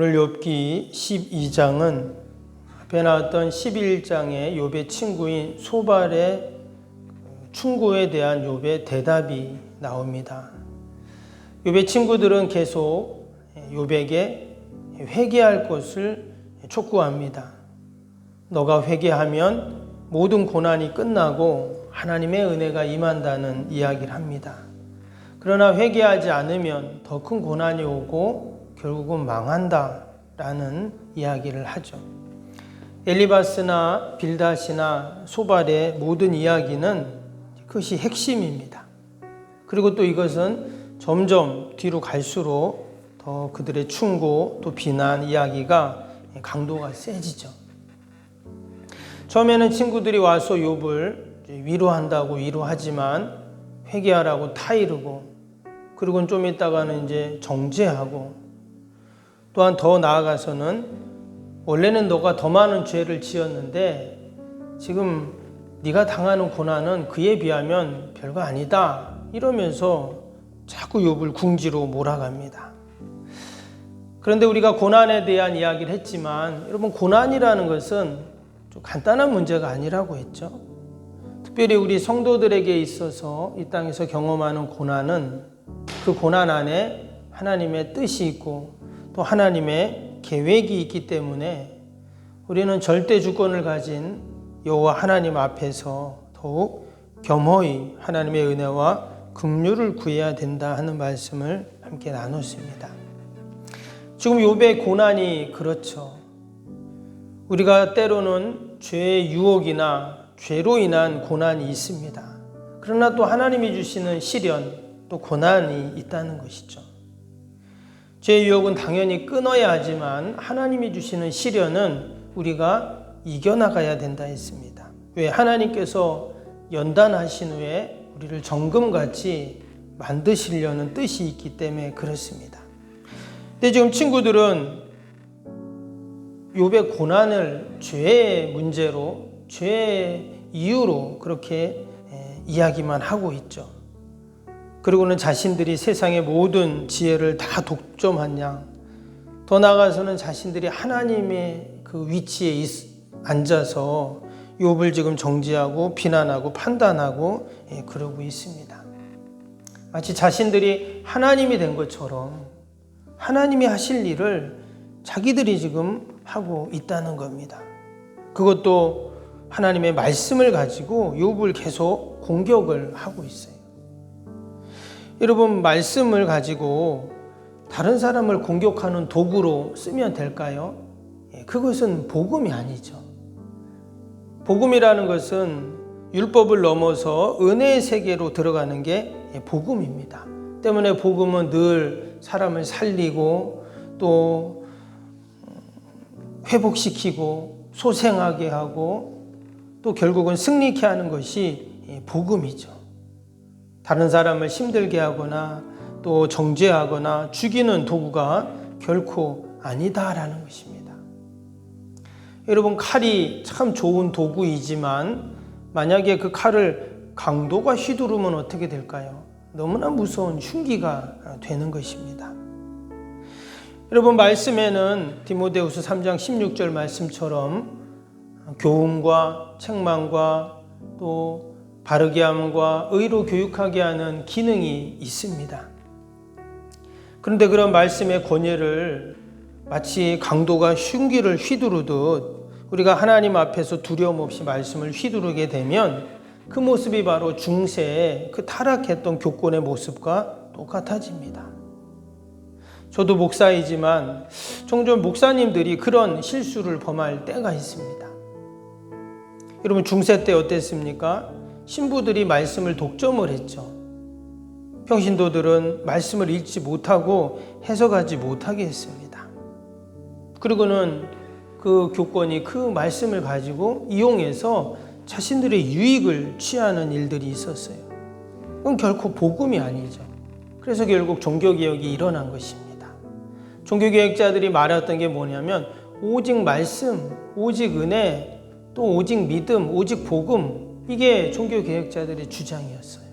오늘 욥기 12장은 앞에 나왔던 11장의 욥의 친구인 소발의 충고에 대한 욥의 대답이 나옵니다. 욥의 친구들은 계속 욥에게 회개할 것을 촉구합니다. 너가 회개하면 모든 고난이 끝나고 하나님의 은혜가 임한다는 이야기를 합니다. 그러나 회개하지 않으면 더 큰 고난이 오고 결국은 망한다라는 이야기를 하죠. 엘리바스나 빌다시나 소발의 모든 이야기는 그것이 핵심입니다. 그리고 또 이것은 점점 뒤로 갈수록 더 그들의 충고 또 비난 이야기가 강도가 세지죠. 처음에는 친구들이 와서 욥을 위로한다고 위로하지만 회개하라고 타이르고 그리고는 좀 있다가는 이제 정죄하고 또한 더 나아가서는 원래는 너가 더 많은 죄를 지었는데 지금 네가 당하는 고난은 그에 비하면 별거 아니다 이러면서 자꾸 욥을 궁지로 몰아갑니다. 그런데 우리가 고난에 대한 이야기를 했지만 여러분 고난이라는 것은 좀 간단한 문제가 아니라고 했죠. 특별히 우리 성도들에게 있어서 이 땅에서 경험하는 고난은 그 고난 안에 하나님의 뜻이 있고 또 하나님의 계획이 있기 때문에 우리는 절대 주권을 가진 여호와 하나님 앞에서 더욱 겸허히 하나님의 은혜와 긍휼을 구해야 된다 하는 말씀을 함께 나눴습니다. 지금 욥의 고난이 그렇죠. 우리가 때로는 죄의 유혹이나 죄로 인한 고난이 있습니다. 그러나 또 하나님이 주시는 시련, 또 고난이 있다는 것이죠. 죄의 유혹은 당연히 끊어야 하지만 하나님이 주시는 시련은 우리가 이겨나가야 된다 했습니다. 왜 하나님께서 연단하신 후에 우리를 정금같이 만드시려는 뜻이 있기 때문에 그렇습니다. 근데 지금 친구들은 욥의 고난을 죄의 문제로 죄의 이유로 그렇게 이야기만 하고 있죠. 그리고는 자신들이 세상의 모든 지혜를 다 독점한 양, 더 나아가서는 자신들이 하나님의 그 위치에 있, 앉아서 욥을 지금 정지하고 비난하고 판단하고 예, 그러고 있습니다. 마치 자신들이 하나님이 된 것처럼 하나님이 하실 일을 자기들이 지금 하고 있다는 겁니다. 그것도 하나님의 말씀을 가지고 욥을 계속 공격을 하고 있어요. 여러분 말씀을 가지고 다른 사람을 공격하는 도구로 쓰면 될까요? 예, 그것은 복음이 아니죠. 복음이라는 것은 율법을 넘어서 은혜의 세계로 들어가는 게 예, 복음입니다. 때문에 복음은 늘 사람을 살리고 또 회복시키고 소생하게 하고 또 결국은 승리케 하는 것이 예, 복음이죠. 다른 사람을 힘들게 하거나 또 정죄하거나 죽이는 도구가 결코 아니다라는 것입니다. 여러분 칼이 참 좋은 도구이지만 만약에 그 칼을 강도가 휘두르면 어떻게 될까요? 너무나 무서운 흉기가 되는 것입니다. 여러분 말씀에는 디모데후서 3장 16절 말씀처럼 교훈과 책망과 또 바르게 함과 의로 교육하게 하는 기능이 있습니다. 그런데 그런 말씀의 권위를 마치 강도가 흉기를 휘두르듯 우리가 하나님 앞에서 두려움 없이 말씀을 휘두르게 되면 그 모습이 바로 중세의 그 타락했던 교권의 모습과 똑같아집니다. 저도 목사이지만 종종 목사님들이 그런 실수를 범할 때가 있습니다. 여러분 중세 때 어땠습니까? 신부들이 말씀을 독점을 했죠. 평신도들은 말씀을 읽지 못하고 해석하지 못하게 했습니다. 그리고는 그 교권이 그 말씀을 가지고 이용해서 자신들의 유익을 취하는 일들이 있었어요. 그건 결코 복음이 아니죠. 그래서 결국 종교개혁이 일어난 것입니다. 종교개혁자들이 말했던 게 뭐냐면 오직 말씀, 오직 은혜, 또 오직 믿음, 오직 복음 이게 종교 개혁자들의 주장이었어요.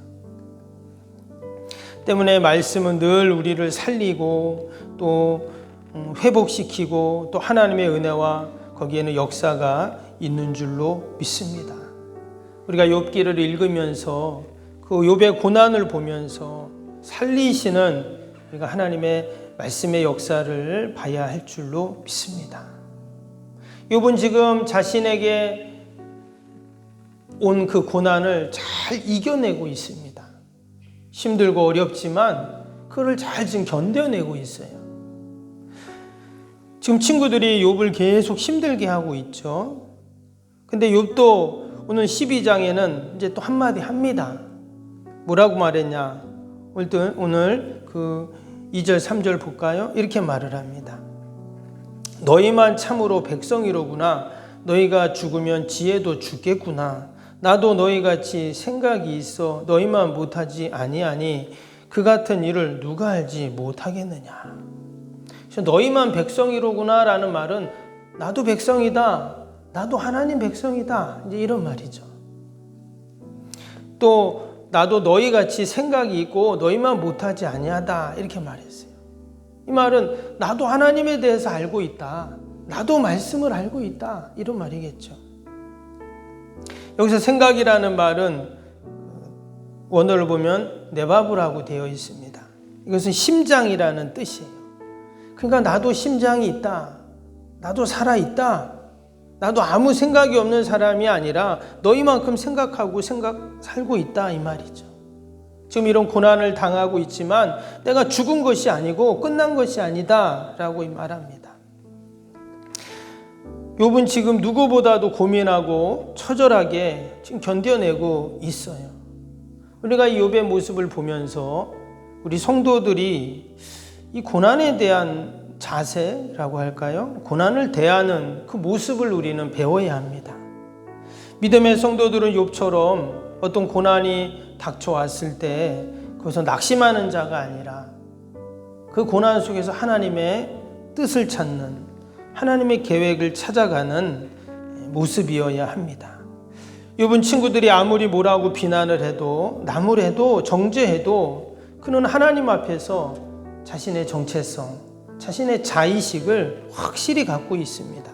때문에 말씀은 늘 우리를 살리고 또 음, 회복시키고 또 하나님의 은혜와 거기에는 역사가 있는 줄로 믿습니다. 우리가 욥기를 읽으면서 그 욥의 고난을 보면서 살리시는 우리가 하나님의 말씀의 역사를 봐야 할 줄로 믿습니다. 욥은 지금 자신에게 온 그 고난을 잘 이겨내고 있습니다. 힘들고 어렵지만 그를 잘 지금 견뎌내고 있어요. 지금 친구들이 욥을 계속 힘들게 하고 있죠. 근데 욥도 오늘 12장에는 이제 또 한마디 합니다. 뭐라고 말했냐? 오늘, 그 2절, 3절 볼까요? 이렇게 말을 합니다. 너희만 참으로 백성이로구나. 너희가 죽으면 지혜도 죽겠구나. 나도 너희 같이 생각이 있어 너희만 못하지 아니하니 그 같은 일을 누가 알지 못하겠느냐. 너희만 백성이로구나라는 말은 나도 백성이다. 나도 하나님 백성이다. 이제 이런 말이죠. 또 나도 너희 같이 생각이 있고 너희만 못하지 아니하다 이렇게 말했어요. 이 말은 나도 하나님에 대해서 알고 있다. 나도 말씀을 알고 있다. 이런 말이겠죠. 여기서 생각이라는 말은 원어를 보면 내바브라고 되어 있습니다. 이것은 심장이라는 뜻이에요. 그러니까 나도 심장이 있다. 나도 살아 있다. 나도 아무 생각이 없는 사람이 아니라 너희만큼 생각하고 생각 살고 있다 이 말이죠. 지금 이런 고난을 당하고 있지만 내가 죽은 것이 아니고 끝난 것이 아니다 라고 말합니다. 욥은 지금 누구보다도 고민하고 처절하게 지금 견뎌내고 있어요. 우리가 이 욥의 모습을 보면서 우리 성도들이 이 고난에 대한 자세라고 할까요? 고난을 대하는 그 모습을 우리는 배워야 합니다. 믿음의 성도들은 욥처럼 어떤 고난이 닥쳐왔을 때 거기서 낙심하는 자가 아니라 그 고난 속에서 하나님의 뜻을 찾는 하나님의 계획을 찾아가는 모습이어야 합니다. 욥은 친구들이 아무리 뭐라고 비난을 해도 나무래도 정죄해도 그는 하나님 앞에서 자신의 정체성, 자신의 자의식을 확실히 갖고 있습니다.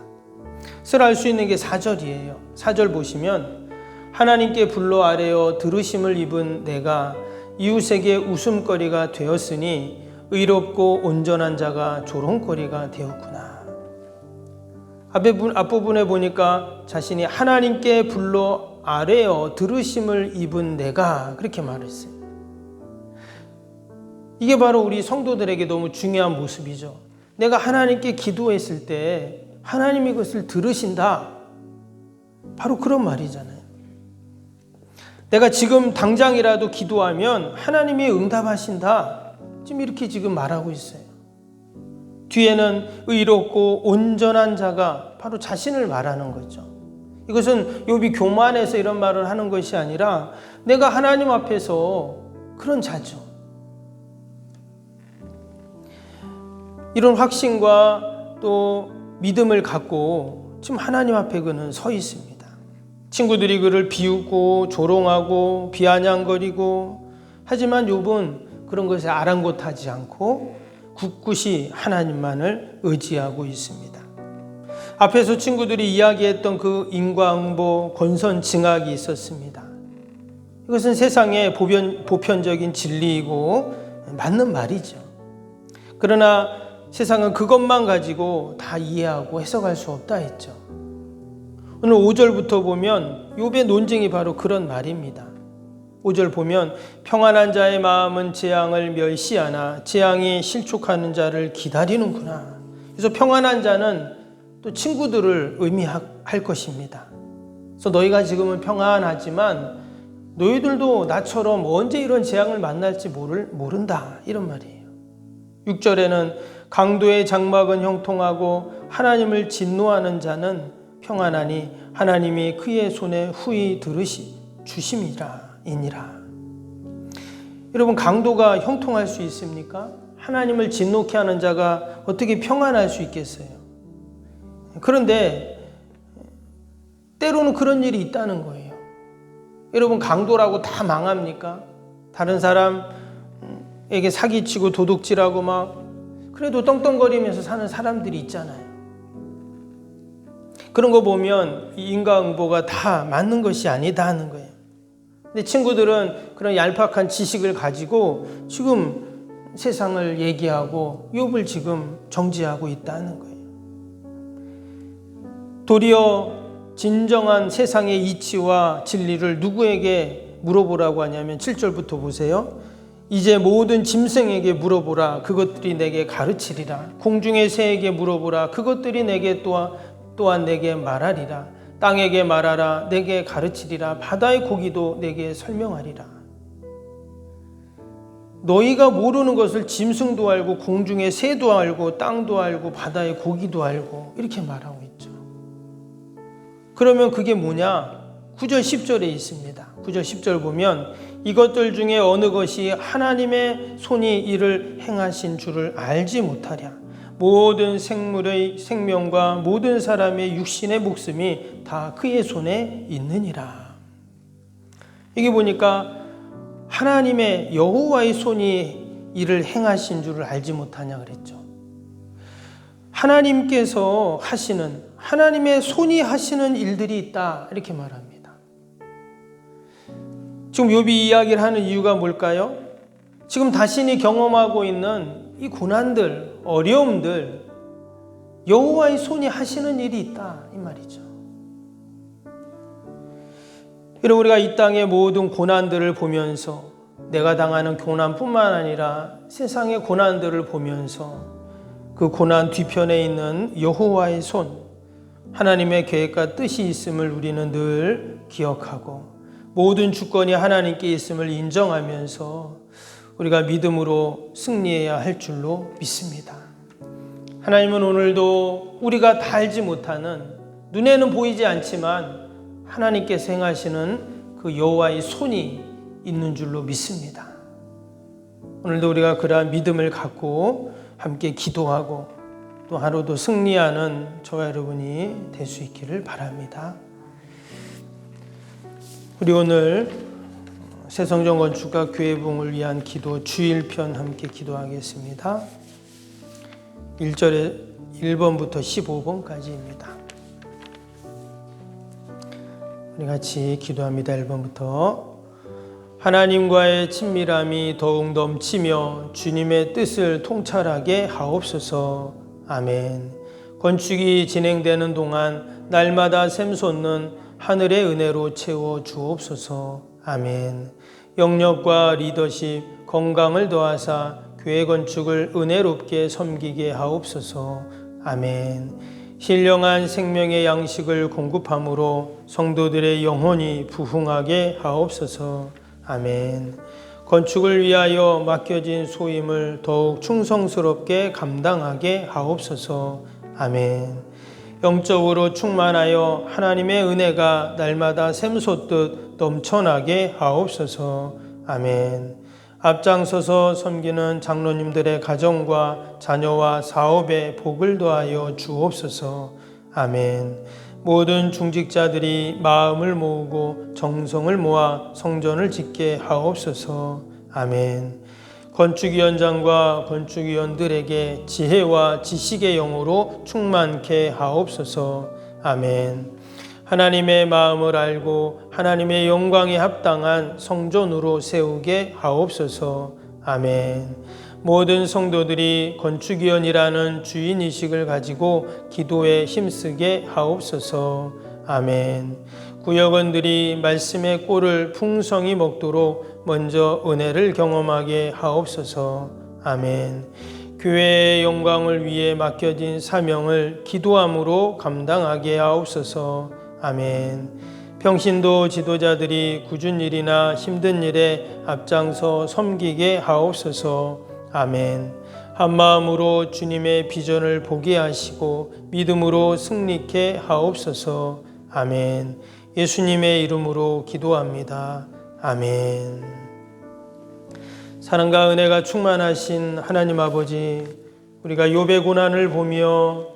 알수 있는 게 4절이에요. 4절 보시면 하나님께 불러 아뢰어 들으심을 입은 내가 이웃에게 웃음거리가 되었으니 의롭고 온전한 자가 조롱거리가 되었구나. 앞부분에 보니까 자신이 하나님께 불러 아뢰어 들으심을 입은 내가 그렇게 말했어요. 이게 바로 우리 성도들에게 너무 중요한 모습이죠. 내가 하나님께 기도했을 때 하나님이 그것을 들으신다. 바로 그런 말이잖아요. 내가 지금 당장이라도 기도하면 하나님이 응답하신다. 지금 이렇게 지금 말하고 있어요. 뒤에는 의롭고 온전한 자가 바로 자신을 말하는 거죠. 이것은 욥이 교만해서 이런 말을 하는 것이 아니라 내가 하나님 앞에서 그런 자죠. 이런 확신과 또 믿음을 갖고 지금 하나님 앞에 그는 서 있습니다. 친구들이 그를 비웃고 조롱하고 비아냥거리고 하지만 욥은 그런 것에 아랑곳하지 않고 굳굳이 하나님만을 의지하고 있습니다. 앞에서 친구들이 이야기했던 그 인과응보 권선징악이 있었습니다. 이것은 세상의 보편, 보편적인 진리이고 맞는 말이죠. 그러나 세상은 그것만 가지고 다 이해하고 해석할 수 없다 했죠. 오늘 5절부터 보면 욥의 논쟁이 바로 그런 말입니다. 5절 보면 평안한 자의 마음은 재앙을 멸시하나 재앙이 실족하는 자를 기다리는구나. 그래서 평안한 자는 또 친구들을 의미할 것입니다. 그래서 너희가 지금은 평안하지만 너희들도 나처럼 언제 이런 재앙을 만날지 모를, 모른다. 이런 말이에요. 6절에는 강도의 장막은 형통하고 하나님을 진노하는 자는 평안하니 하나님이 그의 손에 후히 들으시 주심이라 이니라. 여러분 강도가 형통할 수 있습니까? 하나님을 진노케 하는 자가 어떻게 평안할 수 있겠어요? 그런데 때로는 그런 일이 있다는 거예요. 여러분 강도라고 다 망합니까? 다른 사람에게 사기치고 도둑질하고 막 그래도 떵떵거리면서 사는 사람들이 있잖아요. 그런 거 보면 이 인과응보가 다 맞는 것이 아니다 하는 거예요. 근데 친구들은 그런 얄팍한 지식을 가지고 지금 세상을 얘기하고 욥을 지금 정지하고 있다는 거예요. 도리어 진정한 세상의 이치와 진리를 누구에게 물어보라고 하냐면 7절부터 보세요. 이제 모든 짐승에게 물어보라. 그것들이 내게 가르치리라. 공중의 새에게 물어보라. 그것들이 내게 또한, 또한 내게 말하리라. 땅에게 말하라. 내게 가르치리라. 바다의 고기도 내게 설명하리라. 너희가 모르는 것을 짐승도 알고 공중의 새도 알고 땅도 알고 바다의 고기도 알고 이렇게 말하고 있죠. 그러면 그게 뭐냐? 9절 10절에 있습니다. 9절 10절 보면 이것들 중에 어느 것이 하나님의 손이 이를 행하신 줄을 알지 못하랴. 모든 생물의 생명과 모든 사람의 육신의 목숨이 다 그의 손에 있느니라. 이게 보니까 하나님의 여호와의 손이 이를 행하신 줄을 알지 못하냐 그랬죠. 하나님께서 하시는 하나님의 손이 하시는 일들이 있다 이렇게 말합니다. 지금 욥이 이야기를 하는 이유가 뭘까요? 지금 자신이 경험하고 있는 이 고난들, 어려움들 여호와의 손이 하시는 일이 있다 이 말이죠. 여러분 우리가 이 땅의 모든 고난들을 보면서 내가 당하는 고난뿐만 아니라 세상의 고난들을 보면서 그 고난 뒤편에 있는 여호와의 손 하나님의 계획과 뜻이 있음을 우리는 늘 기억하고 모든 주권이 하나님께 있음을 인정하면서 우리가 믿음으로 승리해야 할 줄로 믿습니다. 하나님은 오늘도 우리가 다 알지 못하는 눈에는 보이지 않지만 하나님께서 행하시는 그 여호와의 손이 있는 줄로 믿습니다. 오늘도 우리가 그러한 믿음을 갖고 함께 기도하고 또 하루도 승리하는 저와 여러분이 될 수 있기를 바랍니다. 우리 오늘 새성정 건축과 교회 부흥을 위한 기도 주일편 함께 기도하겠습니다. 1절에 1번부터 15번까지입니다. 우리 같이 기도합니다. 1번부터 하나님과의 친밀함이 더욱 넘치며 주님의 뜻을 통찰하게 하옵소서. 아멘. 건축이 진행되는 동안 날마다 샘솟는 하늘의 은혜로 채워 주옵소서. 아멘. 영역과 리더십, 건강을 더하사 교회 건축을 은혜롭게 섬기게 하옵소서. 아멘. 신령한 생명의 양식을 공급함으로 성도들의 영혼이 부흥하게 하옵소서. 아멘. 건축을 위하여 맡겨진 소임을 더욱 충성스럽게 감당하게 하옵소서. 아멘. 영적으로 충만하여 하나님의 은혜가 날마다 샘솟듯 넘쳐나게 하옵소서. 아멘. 앞장서서 섬기는 장로님들의 가정과 자녀와 사업에 복을 더하여 주옵소서. 아멘. 모든 중직자들이 마음을 모으고 정성을 모아 성전을 짓게 하옵소서. 아멘. 건축위원장과 건축위원들에게 지혜와 지식의 영으로 충만케 하옵소서. 아멘. 하나님의 마음을 알고 하나님의 영광에 합당한 성전으로 세우게 하옵소서. 아멘. 모든 성도들이 건축위원이라는 주인의식을 가지고 기도에 힘쓰게 하옵소서. 아멘. 구역원들이 말씀의 꼴을 풍성히 먹도록 먼저 은혜를 경험하게 하옵소서. 아멘. 교회의 영광을 위해 맡겨진 사명을 기도함으로 감당하게 하옵소서. 아멘. 평신도 지도자들이 굳은 일이나 힘든 일에 앞장서 섬기게 하옵소서. 아멘. 한 마음으로 주님의 비전을 보게 하시고 믿음으로 승리케 하옵소서. 아멘. 예수님의 이름으로 기도합니다. 아멘. 사랑과 은혜가 충만하신 하나님 아버지, 우리가 욥의 고난을 보며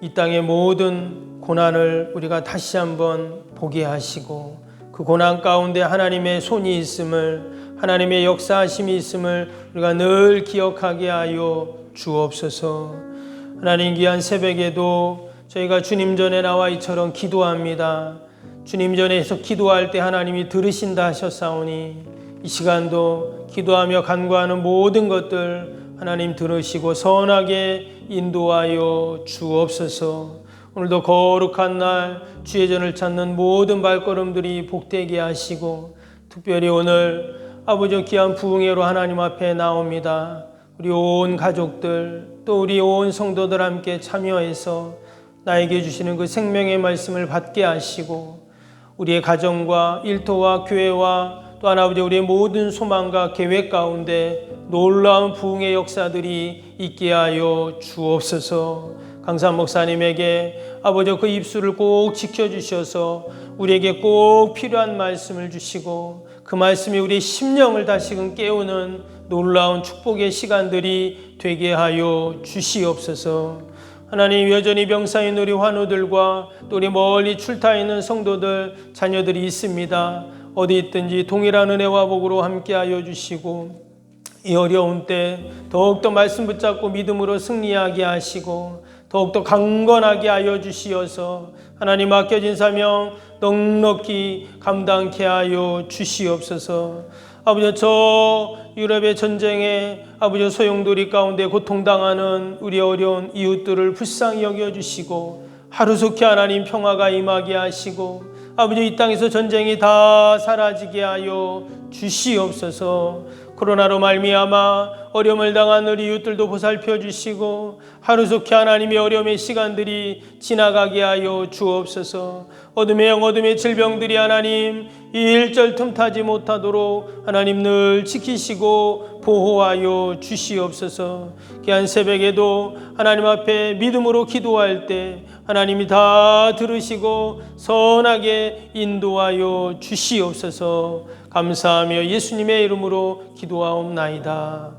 이 땅의 모든 고난을 우리가 다시 한번 보게 하시고 그 고난 가운데 하나님의 손이 있음을 하나님의 역사하심이 있음을 우리가 늘 기억하게 하여 주옵소서. 하나님 귀한 새벽에도 저희가 주님 전에 나와 이처럼 기도합니다. 주님 전에서 기도할 때 하나님이 들으신다 하셨사오니 이 시간도 기도하며 간구하는 모든 것들 하나님 들으시고 선하게 인도하여 주옵소서. 오늘도 거룩한 날 주의 전을 찾는 모든 발걸음들이 복되게 하시고 특별히 오늘 아버지 귀한 부흥회로 하나님 앞에 나옵니다. 우리 온 가족들 또 우리 온 성도들 함께 참여해서 나에게 주시는 그 생명의 말씀을 받게 하시고 우리의 가정과 일터와 교회와 또한 아버지 우리의 모든 소망과 계획 가운데 놀라운 부흥의 역사들이 있게 하여 주옵소서. 강산 목사님에게 아버지 그 입술을 꼭 지켜주셔서 우리에게 꼭 필요한 말씀을 주시고 그 말씀이 우리의 심령을 다시금 깨우는 놀라운 축복의 시간들이 되게 하여 주시옵소서. 하나님 여전히 병사인 우리 환우들과 또 우리 멀리 출타 있는 성도들 자녀들이 있습니다. 어디 있든지 동일한 은혜와 복으로 함께하여 주시고 이 어려운 때 더욱더 말씀 붙잡고 믿음으로 승리하게 하시고 더욱더 강건하게 하여 주시어서 하나님 맡겨진 사명 넉넉히 감당케 하여 주시옵소서. 아버지 저 유럽의 전쟁에 아버지 소용돌이 가운데 고통당하는 우리 어려운 이웃들을 불쌍히 여겨 주시고 하루속히 하나님 평화가 임하게 하시고 아버지 이 땅에서 전쟁이 다 사라지게 하여 주시옵소서. 코로나로 말미암아 어려움을 당한 우리 이웃들도 보살펴 주시고 하루속히 하나님의 어려움의 시간들이 지나가게 하여 주옵소서. 어둠의 영 어둠의 질병들이 하나님 일절 틈타지 못하도록 하나님 늘 지키시고 보호하여 주시옵소서. 귀한 새벽에도 하나님 앞에 믿음으로 기도할 때 하나님이 다 들으시고 선하게 인도하여 주시옵소서. 감사하며 예수님의 이름으로 기도하옵나이다.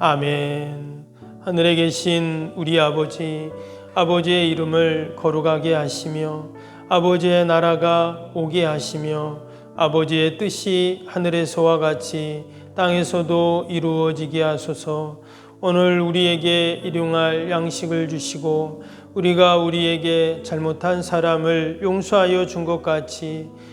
아멘. 하늘에 계신 우리 아버지, 아버지의 이름을 거룩하게 하시며 아버지의 나라가 오게 하시며 아버지의 뜻이 하늘에서와 같이 땅에서도 이루어지게 하소서. 오늘 우리에게 일용할 양식을 주시고 우리가 우리에게 잘못한 사람을 용서하여 준 것 같이